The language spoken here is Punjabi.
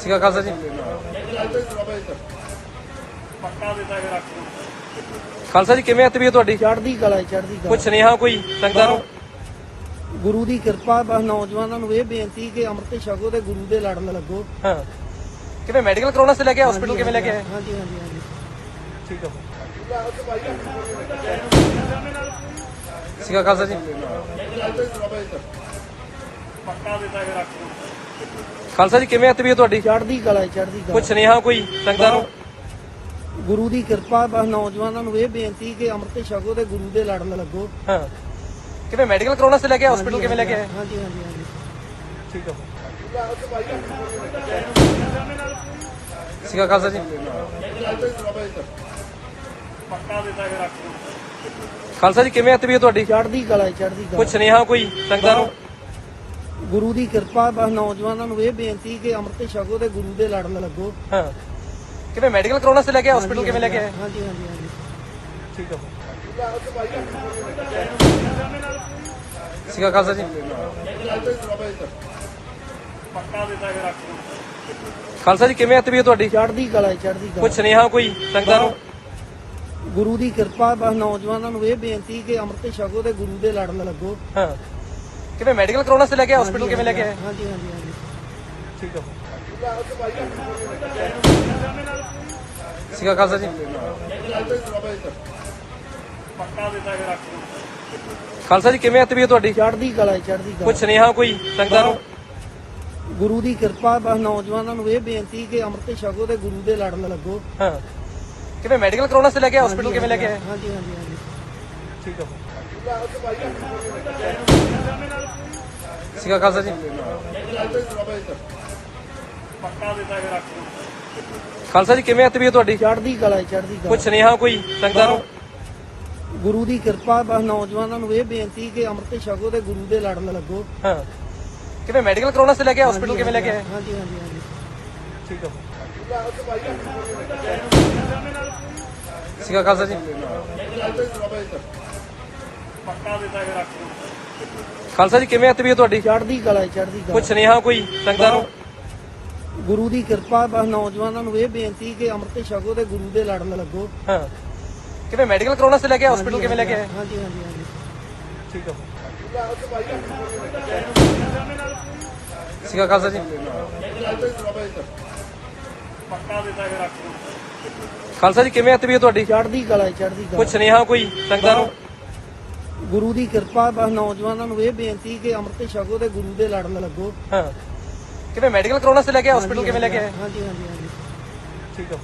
ਸਿਕਾ ਖਾਲਸਾ ਜੀ। ਖਾਲਸਾ ਜੀ ਕਿਵੇਂ ਤਬੀਅਤ ਤੁਹਾਡੀ? ਚੜ੍ਹਦੀ ਕਲਾ ਹੈ, ਚੜ੍ਹਦੀ ਕਲਾ। ਸੁਨੇਹਾ ਕੋਈ ਸੰਗਤਾਂ ਨੂੰ? ਗੁਰੂ ਦੀ ਕਿਰਪਾ ਬਸ ਨੌਜਵਾਨਾਂ ਨੂੰ ਇਹ ਬੇਨਤੀ ਕਿ ਅੰਮ੍ਰਿਤ ਛਕੋ ਤੇ ਗੁਰੂ ਦੇ ਲੜ ਲੱਗੋ। ਹਾਂ। ਕਿਵੇਂ ਮੈਡੀਕਲ ਕਰਾਉਣਾ ਸੀ ਲੈ ਕੇ ਹਸਪੀਟਲ ਕਿਵੇਂ ਲੈ ਕੇ ਆਏ? ਹਾਂਜੀ ਹਾਂਜੀ ਹਾਂਜੀ। ਠੀਕ ਆ। ਸਿਕਾ ਖਾਲਸਾ ਜੀ। ਖਾਲਸਾ ਜੀ ਕਿਵੇਂ ਆ ਤਬੀਅਤ ਤੁਹਾਡੀ? ਚੜ੍ਹਦੀ ਕਲਾ ਹੈ, ਚੜ੍ਹਦੀ ਕੋਈ ਕਲਾ ਸੁਨੇਹਾ ਕੋਈ ਸੰਗਤਾਂ ਨੂੰ? ਗੁਰੂ ਦੀ ਕਿਰਪਾ ਬਸ ਨੌਜਵਾਨਾਂ ਨੂੰ ਇਹ ਬੇਨਤੀ ਕਿ ਅੰਮ੍ਰਿਤ ਛਕੋ ਤੇ ਗੁਰੂ ਦੇ ਲੜ ਲੱਗੋ। ਹਾਂ। ਕਿਵੇਂ ਮੈਡੀਕਲ ਕਰਾਉਣਾ ਸੀ ਲੈ ਕੇ ਹਸਪੀਟਲ ਕਿਵੇਂ ਲੈ ਕੇ ਆਏ? ਹਾਂਜੀ ਹਾਂਜੀ ਹਾਂਜੀ। ਠੀਕ ਆ। ਸਿਕਾ ਖਾਲਸਾ ਜੀ। ਖਾਲਸਾ ਜੀ ਕਿਵੇਂ ਆ ਤਬੀਅਤ ਤੁਹਾਡੀ? ਚੜ੍ਹਦੀ ਕਲਾ ਹੈ, ਚੜ੍ਹਦੀ ਕੋਈ ਕਲਾ ਸੁਨੇਹਾ ਕੋਈ ਸੰਗਤਾਂ ਨੂੰ? ਗੁਰੂ ਦੀ ਕਿਰਪਾ ਬਸ ਨੌਜਵਾਨਾਂ ਨੂੰ ਇਹ ਬੇਨਤੀ ਕਿ ਅੰਮ੍ਰਿਤ ਛਕੋ ਤੇ ਗੁਰੂ ਦੇ ਲੜ ਲੱਗੋ। ਹਾਂ। ਕਿਵੇਂ ਮੈਡੀਕਲ ਕਰਾਉਣਾ ਸੀ ਲੈ ਕੇ ਹਸਪੀਟਲ ਕਿਵੇਂ ਲੈ ਕੇ ਆਏ? ਹਾਂਜੀ ਹਾਂਜੀ ਹਾਂਜੀ। ਠੀਕ ਆ। ਸਿਕਾ ਖਾਲਸਾ ਜੀ। ਖਾਲਸਾ ਜੀ ਕਿਵੇਂ ਆ ਤਬੀਅਤ ਤੁਹਾਡੀ? ਚੜ੍ਹਦੀ ਕਲਾ ਹੈ, ਚੜ੍ਹਦੀ ਕੋਈ ਕਲਾ ਸੁਨੇਹਾ ਕੋਈ ਸੰਗਤਾਂ ਨੂੰ? ਗੁਰੂ ਦੀ ਕਿਰਪਾ ਬਸ ਨੌਜਵਾਨਾਂ ਨੂੰ ਇਹ ਬੇਨਤੀ ਕਿ ਅੰਮ੍ਰਿਤ ਛਕੋ ਤੇ ਗੁਰੂ ਦੇ ਲੜ ਲੱਗੋ। ਹਾਂ। ਕਿਵੇਂ ਮੈਡੀਕਲ ਕਰਾਉਣਾ ਸੀ ਲੈ ਕੇ ਹਸਪੀਟਲ ਕਿਵੇਂ ਲੈ ਕੇ ਆਏ? ਹਾਂਜੀ ਹਾਂਜੀ ਹਾਂਜੀ। ਠੀਕ ਆ। ਸਿਕਾ ਖਾਲਸਾ ਜੀ। ਖਾਲਸਾ ਜੀ ਕਿਵੇਂ ਤਬੀਅਤ ਤੁਹਾਡੀ? ਚੜ੍ਹਦੀ ਕਲਾ ਹੈ, ਚੜ੍ਹਦੀ ਕਲਾ। ਸੁਨੇਹਾ ਕੋਈ ਸੰਗਤਾਂ ਨੂੰ? ਗੁਰੂ ਦੀ ਕਿਰਪਾ ਬਸ ਨੌਜਵਾਨਾਂ ਨੂੰ ਇਹ ਬੇਨਤੀ ਕਿ ਅੰਮ੍ਰਿਤ ਛਕੋ ਤੇ ਗੁਰੂ ਦੇ ਲੜ ਲੱਗੋ। ਹਾਂ। ਕਿਵੇਂ ਮੈਡੀਕਲ ਕਰਾਉਣਾ ਸੀ ਲੈ ਕੇ ਹਸਪੀਟਲ ਕਿਵੇਂ ਲੈ ਕੇ ਆਏ? ਹਾਂਜੀ ਹਾਂਜੀ ਹਾਂਜੀ। ਠੀਕ ਆ। ਸਿਕਾ ਖਾਲਸਾ ਜੀ। ਖਾਲਸਾ ਜੀ ਕਿਵੇਂ ਆ ਤਬੀਅਤ ਤੁਹਾਡੀ? ਚੜ੍ਹਦੀ ਕਲਾ ਹੈ, ਚੜ੍ਹਦੀ ਕੋਈ ਕਲਾ ਸੁਨੇਹਾ ਕੋਈ ਸੰਗਤਾਂ ਨੂੰ? ਗੁਰੂ ਦੀ ਕਿਰਪਾ ਬਸ ਨੌਜਵਾਨਾਂ ਨੂੰ ਇਹ ਬੇਨਤੀ ਕਿ ਅੰਮ੍ਰਿਤ ਛਕੋ ਤੇ ਗੁਰੂ ਦੇ ਲੜ ਲੱਗੋ। ਹਾਂ। ਕਿਵੇਂ ਮੈਡੀਕਲ ਕਰਾਉਣਾ ਸੀ ਲੈ ਕੇ ਹਸਪੀਟਲ ਕਿਵੇਂ ਲੈ ਕੇ ਆਏ? ਹਾਂਜੀ ਹਾਂਜੀ ਹਾਂਜੀ। ਠੀਕ ਆ। ਸਿਕਾ ਖਾਲਸਾ ਜੀ। ਖਾਲਸਾ ਜੀ ਕਿਵੇਂ ਆ ਤਬੀਅਤ ਤੁਹਾਡੀ? ਚੜ੍ਹਦੀ ਕਲਾ ਹੈ, ਚੜ੍ਹਦੀ ਕੋਈ ਕਲਾ ਸੁਨੇਹਾ ਕੋਈ ਸੰਗਤਾਂ ਨੂੰ? ਗੁਰੂ ਦੀ ਕਿਰਪਾ ਬਸ ਨੌਜਵਾਨਾਂ ਨੂੰ ਇਹ ਬੇਨਤੀ ਕਿ ਅੰਮ੍ਰਿਤ ਛਕੋ ਤੇ ਗੁਰੂ ਦੇ ਲੜ ਲੱਗੋ। ਹਾਂ। ਕਿਵੇਂ ਮੈਡੀਕਲ ਕਰਾਉਣਾ ਸੀ ਲੈ ਕੇ ਹਸਪੀਟਲ ਕਿਵੇਂ ਲੈ ਕੇ ਆਏ? ਹਾਂਜੀ ਹਾਂਜੀ ਹਾਂਜੀ। ਠੀਕ ਆ। ਸਿਕਾ ਖਾਲਸਾ ਜੀ। ਖਾਲਸਾ ਜੀ ਕਿਵੇਂ ਆ ਤਬੀਅਤ ਤੁਹਾਡੀ? ਚੜ੍ਹਦੀ ਕਲਾ ਹੈ, ਚੜ੍ਹਦੀ ਕੋਈ ਕਲਾ ਸੁਨੇਹਾ ਕੋਈ ਸੰਗਤਾਂ ਨੂੰ? ਗੁਰੂ ਦੀ ਕਿਰਪਾ ਬਸ ਨੌਜਵਾਨਾਂ ਨੂੰ ਇਹ ਬੇਨਤੀ ਕਿ ਅੰਮ੍ਰਿਤ ਛਕੋ ਤੇ ਗੁਰੂ ਦੇ ਲੜ ਲੱਗੋ। ਹਾਂ। ਕਿਵੇਂ ਮੈਡੀਕਲ ਕਰਾਉਣਾ ਸੀ ਲੈ ਕੇ ਹਸਪੀਟਲ ਕਿਵੇਂ ਲੈ ਕੇ ਆਏ? ਹਾਂਜੀ ਹਾਂਜੀ ਹਾਂਜੀ। ਠੀਕ ਆ